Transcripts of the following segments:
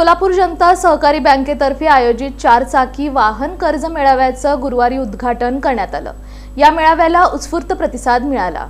सोलापूर जनता सहकारी बँकेतर्फे आयोजित चार चाकी वाहन कर्ज मेळाव्याचं गुरुवारी उद्घाटन करण्यात आलं. या मेळाव्याला उत्स्फूर्त प्रतिसाद मिळाला.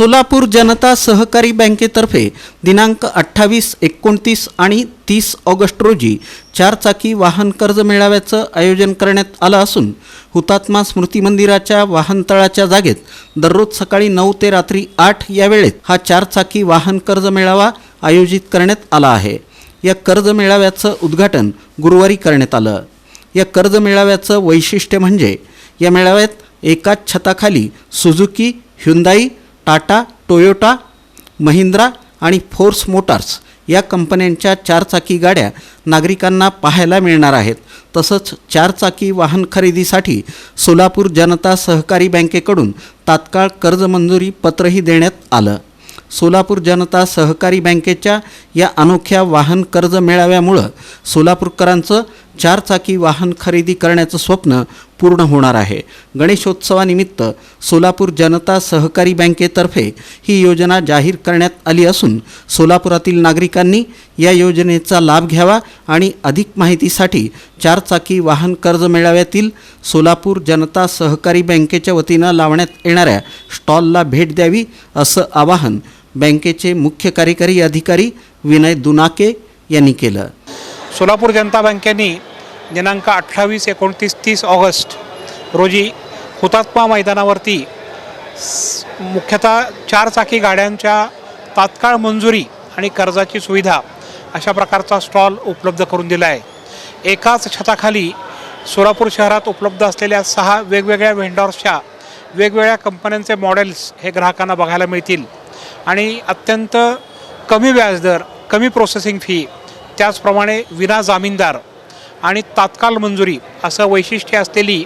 सोलापूर जनता सहकारी बँकेतर्फे दिनांक अठ्ठावीस एकोणतीस आणि तीस ऑगस्ट रोजी चारचाकी वाहन कर्ज मेळाव्याचं आयोजन करण्यात आलं असून हुतात्मा स्मृती मंदिराच्या वाहनतळाच्या जागेत दररोज सकाळी नऊ ते रात्री आठ या वेळेत हा चारचाकी वाहन कर्ज मेळावा आयोजित करण्यात आला आहे. या कर्ज मेळाव्याचं उद्घाटन गुरुवारी करण्यात आलं. या कर्ज मेळाव्याचं वैशिष्ट्य म्हणजे या मेळाव्यात एकाच छताखाली Suzuki Hyundai Tata Toyota Mahindra आणि फोर्स मोटार्स या कंपन्यांच्या चारचाकी गाड्या नागरिकांना पाहायला मिळणार आहेत. तसंच चारचाकी वाहन खरेदीसाठी सोलापूर जनता सहकारी बँकेकडून तात्काळ कर्जमंजुरी पत्रही देण्यात आलं. सोलापूर जनता सहकारी बँकेच्या या अनोख्या वाहन कर्ज मेळाव्यामुळं सोलापूरकरांचं चारचाकी वाहन खरेदी करण्याचं स्वप्न पूर्ण होणार आहे. गणेशोत्सवानिमित्त सोलापूर जनता सहकारी बँकेतर्फे ही योजना जाहीर करण्यात आली असून सोलापुरातील नागरिकांनी या योजनेचा लाभ घ्यावा आणि अधिक माहितीसाठी चारचाकी वाहन कर्ज मेळाव्यातील सोलापूर जनता सहकारी बँकेच्या वतीनं लावण्यात येणाऱ्या स्टॉलला भेट द्यावी असं आवाहन बँकेचे मुख्य कार्यकारी अधिकारी विनय दुनाके यांनी केलं. सोलापूर जनता बँकेने दिनांक अठ्ठावीस एकोणतीस तीस ऑगस्ट रोजी हुतात्मा मैदानावरती मुख्यतः चारचाकी गाड्यांच्या तात्काळ मंजुरी आणि कर्जाची सुविधा अशा प्रकारचा स्टॉल उपलब्ध करून दिला आहे. एकाच छताखाली सोलापूर शहरात उपलब्ध असलेल्या सहा वेगवेगळ्या व्हेंडॉर्सच्या वेगवेगळ्या कंपन्यांचे मॉडेल्स हे ग्राहकांना बघायला मिळतील. आणि अत्यंत कमी व्याजदर कमी प्रोसेसिंग फी त्याचप्रमाणे विना जामीनदार आणि तात्काळ मंजुरी असं वैशिष्ट्य असलेली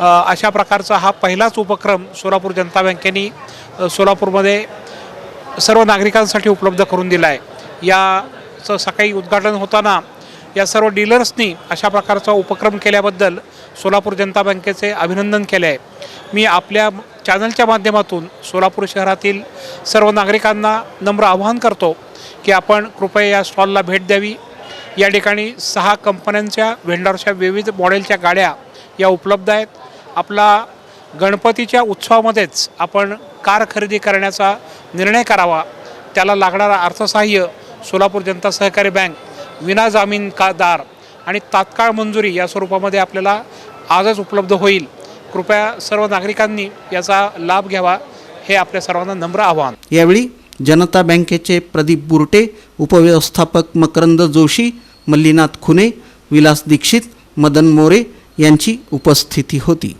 अशा प्रकारचा हा पहिलाच उपक्रम सोलापूर जनता बँकेने सोलापूरमध्ये सर्व नागरिकांसाठी उपलब्ध करून दिला आहे. याचं सकाळी उद्घाटन होताना या सर्व डीलर्सनी अशा प्रकारचा उपक्रम केल्याबद्दल सोलापूर जनता बँकेचे अभिनंदन केले आहे. मी आपल्या चॅनलच्या माध्यमातून सोलापूर शहरातील सर्व नागरिकांना नम्र आवाहन करतो की आपण कृपया या स्टॉलला भेट द्यावी. या ठिकाणी सहा कंपन्यांच्या व्हेंडरच्या विविध मॉडेलच्या गाड्या या उपलब्ध आहेत. आपला गणपतीच्या उत्सवामध्येच आपण कार खरेदी करण्याचा निर्णय करावा. त्याला लागणारा अर्थसहाय्य सोलापूर जनता सहकारी बँक विना जामीन का दार आणि तात्काळ मंजुरी या स्वरूपामध्ये आपल्याला आजच उपलब्ध होईल. कृपया सर्व नागरिकांनी याचा लाभ घ्यावा हे आपल्या सर्वांना नम्र आव्हान. यावेळी जनता बँकेचे प्रदीप बुरटे उपव्यवस्थापक मकरंद जोशी मल्लीनाथ खुने विलास दीक्षित मदन मोरे यांची उपस्थिती होती.